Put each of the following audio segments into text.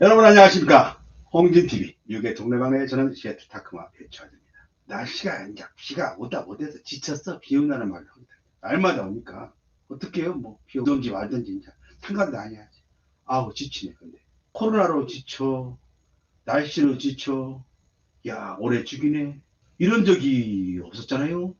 여러분 안녕하십니까? 홍진TV 6의 동네방네 저는 시애틀 타크마 배추아입니다. 날씨가 이제 비가 오다 못해서 지쳤어. 비 온다는 말을 합니다. 날마다 오니까 어떻게 해요? 뭐 비 오든지 말든지 이제 상관도 아니야지. 아우 지치네 근데. 코로나로 지쳐 날씨로 지쳐 야 올해 죽이네. 이런 적이 없었잖아요.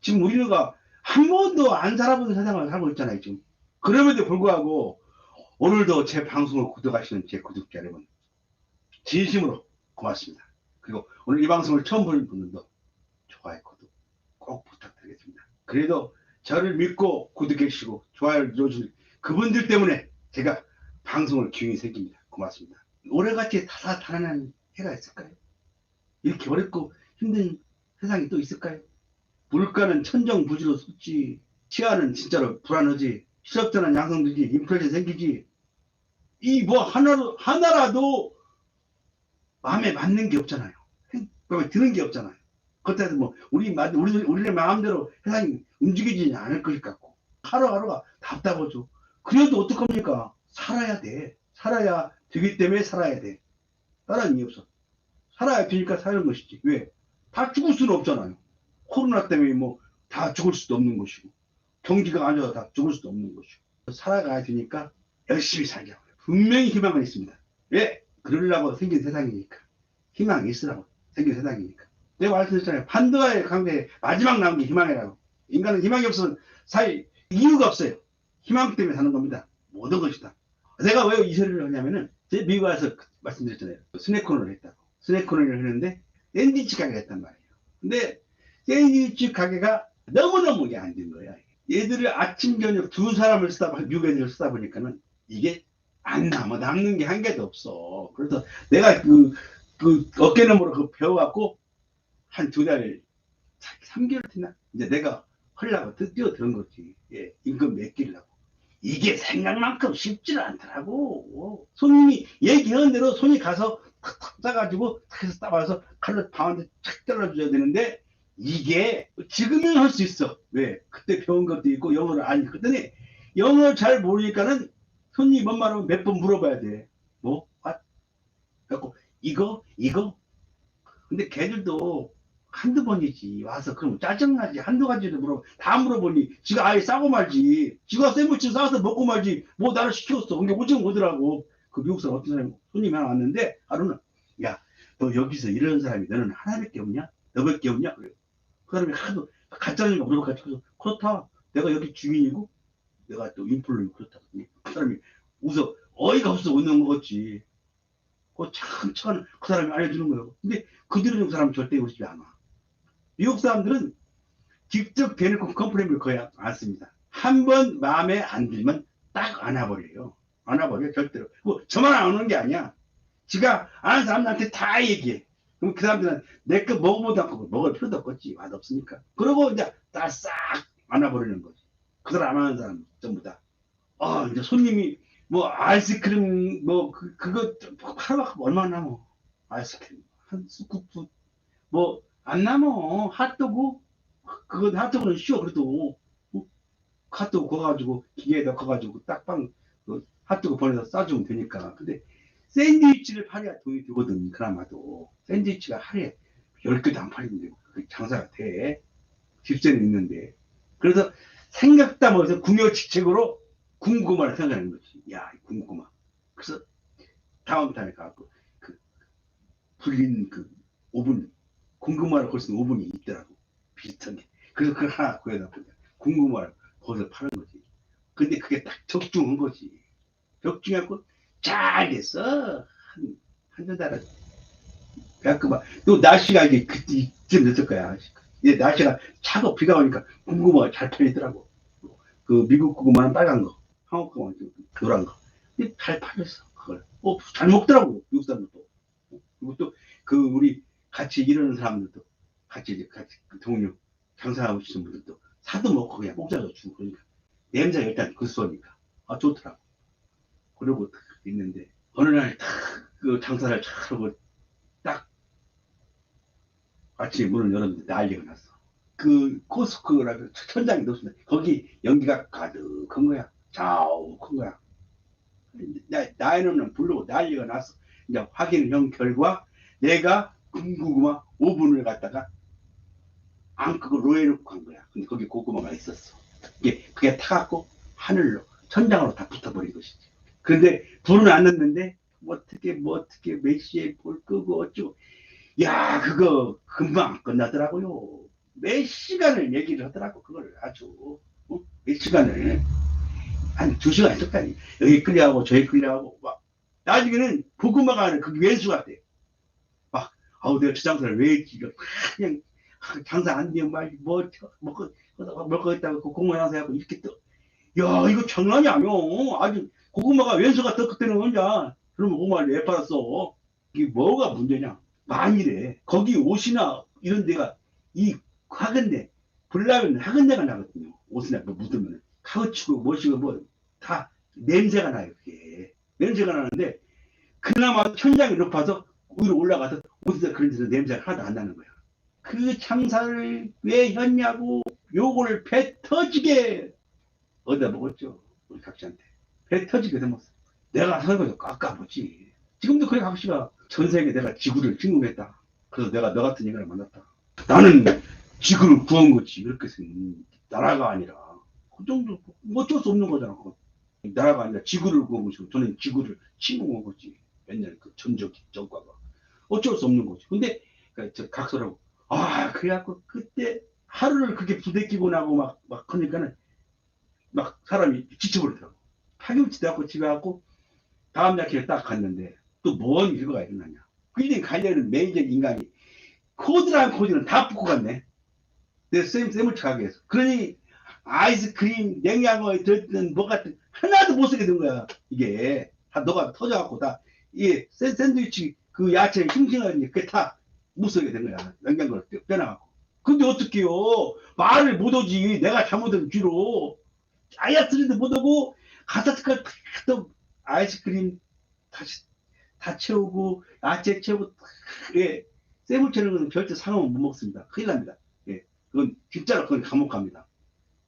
지금 우리가 한 번도 안 살아본 세상을 살고 있잖아요 지금. 그럼에도 불구하고 오늘도 제 방송을 구독하시는 제 구독자 여러분 진심으로 고맙습니다. 그리고 오늘 이 방송을 처음 보는 분들도 좋아요, 구독 꼭 부탁드리겠습니다. 그래도 저를 믿고 구독해 주시고 좋아요를 눌러주신 그분들 때문에 제가 방송을 기운이 생깁니다. 고맙습니다. 올해같이 다사다난한 해가 있을까요? 이렇게 어렵고 힘든 세상이 또 있을까요? 물가는 천정부지로 솟지 치안은 진짜로 불안하지 실업자는 양성되지 인플레이션 생기지 이 뭐 하나로 하나라도 마음에 맞는 게 없잖아요. 마음에 드는 게 없잖아요. 그렇다고 뭐 우리 마- 우리 우리의 마음대로 세상이 움직이지 않을 것 같고 하루하루가 답답하죠. 그래도 어떡합니까? 살아야 돼. 살아야 되기 때문에 살아야 돼. 다른 이유 없어. 살아야 되니까 사는 것이지. 왜? 다 죽을 수는 없잖아요. 코로나 때문에 뭐 다 죽을 수도 없는 것이고 경기가 안 좋아서 다 죽을 수도 없는 것이고 살아가야 되니까 열심히 살자. 분명히 희망은 있습니다. 왜? 그러려고 생긴 세상이니까. 희망이 있으라고 생긴 세상이니까. 내가 말씀드렸잖아요. 판도의 강대에 마지막 남은 게 희망이라고. 인간은 희망이 없으면 살 이유가 없어요. 희망 때문에 사는 겁니다. 모든 것이다. 내가 왜 이 소리를 하냐면은, 제 미국 와서 그- 말씀드렸잖아요. 스낵코너를 했다고. 스낵코너를 했는데, 샌드위치 가게가 했단 말이에요. 근데, 샌드위치 가게가 너무너무 이게 안 된 거야. 얘들을 아침, 저녁 두 사람을 쓰다, 보- 미국 애들을 쓰다 보니까는, 이게 안 남아. 남는 게 한 개도 없어. 그래서 내가 그, 그 어깨 너머로 그 배워갖고, 한 두 달, 3개월 됐나? 이제 내가 하려고 뛰어드는 거지. 예, 임금 맡기려고. 이게 생각만큼 쉽지는 않더라고. 손님이 얘기하는 대로 손이 가서 탁탁 따가지고 탁 해서 따와서 칼로 방한테 착 잘라줘야 되는데 이게 지금은 할 수 있어. 왜? 그때 배운 것도 있고 영어를 아니 그랬더니 영어 잘 모르니까는 손님 뭔 말하면 몇 번 물어봐야 돼. 뭐? 아, 그래갖고 이거? 이거? 근데 걔들도 한두 번이지. 와서 그럼 짜증나지. 한두 가지를 물어. 다 물어보니 지가 아예 싸고 말지. 지가 샌드위치 싸서 먹고 말지. 뭐 나를 시켰어. 근데 오징어 오더라고. 그 미국 사람 어떤 사람이 손님이 하나 왔는데 하루는 야 너 여기서 이런 사람이 너는 하나밖에 없냐? 너밖에 없냐? 그래 그 사람이 하도 가짜니까 물어봐 가지고 그렇다. 내가 여기 주인이고 내가 또 인플루언서 그렇다 그 사람이 웃어 어이가 없어 웃는 거겠지 그참 착한 그 사람이 알려주는 거예요 근데 그들은 그 사람 절대 그러지 않아 미국 사람들은 직접 대놓고 컴플레인을 거의 안 씁니다. 한 번 마음에 안 들면 딱 안아버려요. 안아버려요, 절대로. 뭐, 저만 안 오는 게 아니야. 지가 아는 사람들한테 다 얘기해. 그럼 그 사람들은 내 거 먹어보도 않고 먹을 필요도 없겠지. 맛없으니까. 그러고 이제 다 싹 안아버리는 거지. 그 사람 안 하는 사람 전부 다. 아, 이제 손님이 뭐 아이스크림 뭐 그, 그거 하루가 얼마나 남어. 아이스크림. 한 스쿠프 뭐안 남어. 핫도그? 그건 핫도그는 쉬워, 그래도. 어? 핫도그 구워가지고, 기계에 넣어가지고, 딱빵, 그 핫도그 보내서 싸주면 되니까. 근데, 샌드위치를 팔아야 돈이 되거든, 그나마도. 샌드위치가 하루에 10개도 안 팔리는데, 그 장사가 돼. 집세는 있는데. 그래서, 생각다 못해서 궁여지책으로 궁금하를 생각하는 거지. 야, 이 궁금하. 그래서, 다음 달에 가고, 그, 불린 그, 오븐, 궁금하를 있는 오븐이 있더라고. 비슷한 게. 그래서 그걸 하나 구해다 보니까 궁금하를 거기서 파는 거지. 근데 그게 딱 적중한 거지. 적중해갖고 잘 됐어. 한, 한두 달은. 그래갖고 막, 또 날씨가 이제 그때 이쯤 됐을 거야. 이제 날씨가 차고 비가 오니까 궁금하가 잘 팔리더라고. 그 미국 고구마는 빨간 거, 한국 고구마는 좀 노란 거. 근데 잘 팔렸어, 그걸. 어, 잘 먹더라고, 미국 사람들도. 그리고 또, 그, 우리 같이 일하는 사람들도 같이 같이 그 동료 장사하고 싶은 분들도 사도 먹고 그냥 공짜로 주고 그러니까 냄새가 일단 그 쏘니까 아 좋더라고 그러고 딱 있는데 어느 날 딱 그 장사를 잘 하고 딱 아침에 문을 열었는데 난리가 났어 그 코스코라고 천장이 높습니다 거기 연기가 가득한 거야 자욱한 거야 나, 나이는 부르고 난리가 났어. 이제 확인형 결과 내가 군고구마 5분을 갖다가 안 끄고 로에 놓고 간 거야. 근데 거기 고구마가 있었어. 이게 그게 타갖고 하늘로 천장으로 다 붙어버린 것이지. 근데 불은 안 넣는데 뭐 어떻게 뭐 어떻게 몇 시에 불 끄고 어쩌고 야 그거 금방 안 끝나더라고요. 몇 시간을 얘기를 하더라고 그걸 아주. 어? 몇 시간을. 한 두 시간 했었다니. 여기 끌려가고 저기 끌려가고 막. 나중에는 고구마가 아니라 그게 왼수가 돼. 막 아우 내가 저 장사를 왜 했지? 그냥 장사 안 되면 말뭐 먹고 먹고 있다고 그 고구마 장사하고 이렇게 또 야 이거 장난이 아니야 아주 고구마가 왼수가 떴 그때는 혼자. 그러면 고구마를 왜 팔았어? 이게 뭐가 문제냐? 만일에 거기 옷이나 이런 데가 이 화근대 불나면 화근대가 나거든요. 옷이나 뭐 묻으면 카우치고 뭐시고 뭐 다 냄새가 나요 그게. 냄새가 나는데 그나마 천장이 높아서 위로 올라가서 옷에서 그런 데서 냄새가 하나도 안 나는 거야. 그 장사를 왜 했냐고 요걸 배 터지게 얻어먹었죠 우리 각시한테. 배 터지게 얻어먹었어. 내가 설거지 깎아보지. 지금도 그래 각시가. 전 세계 내가 지구를 침공했다. 그래서 내가 너 같은 인간을 만났다. 나는 지구를 구한 거지. 이렇게 생긴 나라가 아니라. 그 정도 뭐 어쩔 수 없는 거잖아 그거. 나라가 아니라 지구를 구한 것이고 저는 지구를 침공한 거지. 맨날 그 전적 전과가. 어쩔 수 없는 거지. 근데 그저 각서라고 아 그래갖고 그때 하루를 그렇게 부대끼고 나고 막 막 그러니까는 막 사람이 지쳐버리더라고. 파김치 대갖고 집에 갖고 다음 날 길에 딱 갔는데 또 뭔 일거가 일어나냐. 빌딩 가려는 매니저 인간이 코드랑 코드는 다 붙고 갔네 내 쌤, 쌤을 가게해서. 그러니 아이스크림 냉장고에 들어있는 뭐 같은 하나도 못 쓰게 된 거야 이게. 다 너가 터져갖고 다 이 샌드위치 그 야채 싱싱하니 그게 다 못 쓰게 된 거야 냉장고를 빼- 빼놔갖고. 근데 어떡해요? 말을 못하지 내가 잘못한 뒤로. 아야스리도 못하고 가사스카 또 아이스크림 다시 다 채우고 야채 채우고 예. 쌤을 채우는 건 절대 상황은 못 먹습니다. 큰일 납니다. 예 그건 진짜로 그건 감옥 갑니다.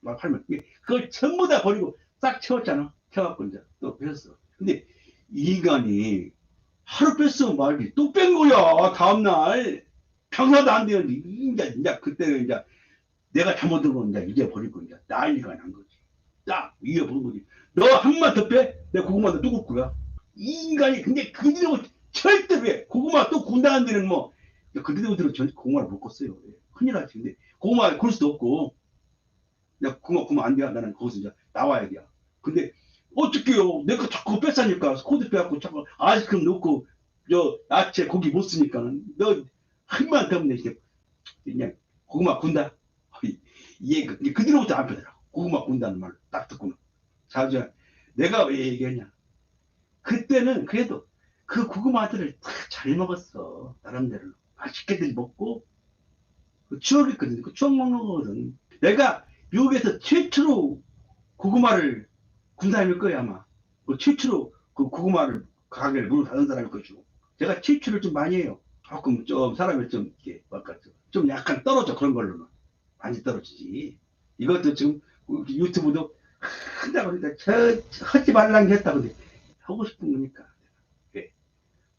말 팔면. 예, 그걸 전부 다 버리고 싹 채웠잖아. 채워갖고 이제. 또 뺐어. 근데 이 인간이 하루 뺐으면 말이 또뺀 거야. 다음날. 장사도 안 되는데 이제 이제 그때는 이제 내가 잘못한 건 이제 잊어버리고 이제 난리가 난 거지. 딱 이어본 거지. 너한번더 빼? 내가 고구마 너 누굴 거야 이 인간이 근데 그 뒤로 절대 왜 고구마 또 군다는 데는 뭐 그때부터 전 고구마를 못 껐어요 예, 큰일 나지 근데 고구마 굴 수도 없고 내가 고구마 구면 안 돼. 나는 거기서 이제 나와야 돼. 근데 어떡해요. 내가 자꾸 뺐으니까 코드 빼갖고 자꾸 아이스크림 넣고 저 야채 고기 못 쓰니까 너 한만 때문에 이제 그냥 고구마 군다. 이게 그, 그 뒤로부터 안 빼더라고. 고구마 군다는 말 딱 듣고는. 자주 내가 왜 얘기했냐. 그때는 그래도 그 고구마들을 다 잘 먹었어. 나름대로. 맛있게들 먹고 그 추억이 있거든. 그 추억 먹는 거거든. 내가 미국에서 최초로 고구마를 군 사람일 거예요 아마. 그 최초로 그 고구마를 가게를 문을 닫은 사람일 것이고. 제가 최초를 좀 많이 해요. 조금 좀 사람이 좀 이렇게 뭐랄까 좀- 좀 약간 떨어져 그런 걸로는. 많이 떨어지지. 이것도 지금 유튜브도 한다고 그러니까 저, 저 하지 말란 게 했다 근데 하고 싶은 거니까. 예.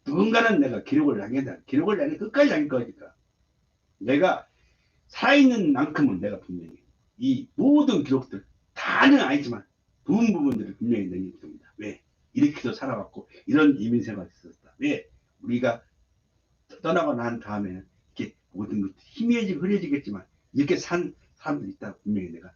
누군가는 내가 기록을 남긴다 기록을 남기 끝까지 남길 거니까 내가 살아있는 만큼은 내가 분명히 이 모든 기록들 다는 아니지만 부분 부분들을 분명히 남길 겁니다. 왜? 이렇게도 살아왔고 이런 이민생활이 있었다. 왜? 우리가 떠나고 난 다음에는 이렇게 모든 것들이 희미해지고 흐려지겠지만 이렇게 산 사람들이 있다 분명히 내가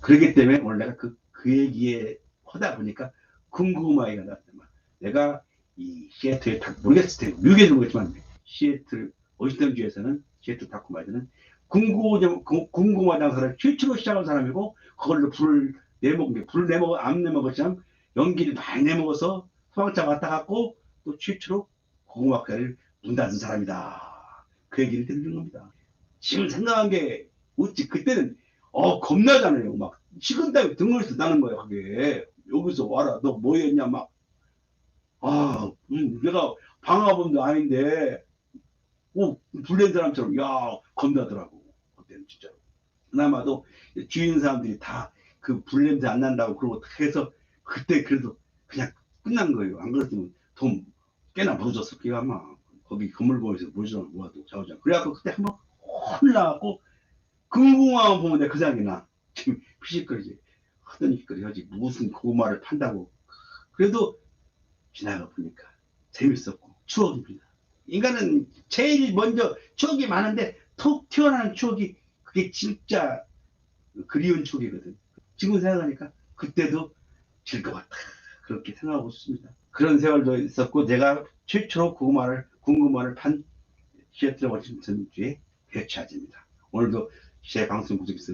그렇기 때문에 오늘 내가 그, 그 얘기에 하다 보니까 궁금하기가 났지만 내가 이 시애틀에 다 모르겠을 텐데 미국에서 모르겠지만 시애틀 워싱턴 주에서는 시애틀 궁금한 궁금한 장사를 최초로 시작한 사람이고 그걸로 불을 내먹은 게 불을 내먹어 안 내먹었지만 연기를 많이 내먹어서 소방차 왔다 갔고 또 최초로 고구마가를 문 닫은 사람이다. 그 얘기를 드리는 겁니다. 지금 생각한 게 어찌 그때는 어 겁나잖아요. 막 식은땀이 등을서 나는 거예요. 그게 여기서 와라 너 뭐였냐 막 아, 음, 내가 방화범도 아닌데 오 불낸 사람처럼 야 겁나더라고 그때는 진짜로. 그나마도 주인 사람들이 다 그 불냄새 안 난다고 그러고 다 해서 그때 그래도 그냥 끝난 거예요. 안 그랬으면 돈 꽤나 무너졌을 거야 아마. 거기 건물공에서 물좀 모아도 자오장. 그래갖고 그때 한번 혼나갖고 금붕어만 보면 내그 생각이 나. 지금 피식거리지. 하던 짓거리 하지. 무슨 고구마를 판다고. 그래도 지나가 보니까 재밌었고 추억입니다. 인간은 제일 먼저 추억이 많은데 톡 튀어나오는 추억이 그게 진짜 그리운 추억이거든. 지금 생각하니까 그때도 즐거웠다. 그렇게 생각하고 있습니다. 그런 세월도 있었고 내가 최초로 고구마를 군구마를 판 시애틀 워싱턴 주의 배치아입니다. 오늘도 제 방송 구독해서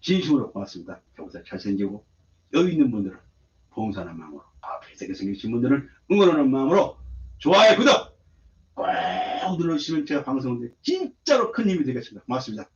진심으로 고맙습니다. 경사 잘생기고 여유 있는 분들은 봉사하는 마음으로 아, 배색에 생기신 분들은 응원하는 마음으로 좋아요 구독 꼭 눌러주시면 제가 방송인데 진짜로 큰 힘이 되겠습니다. 고맙습니다.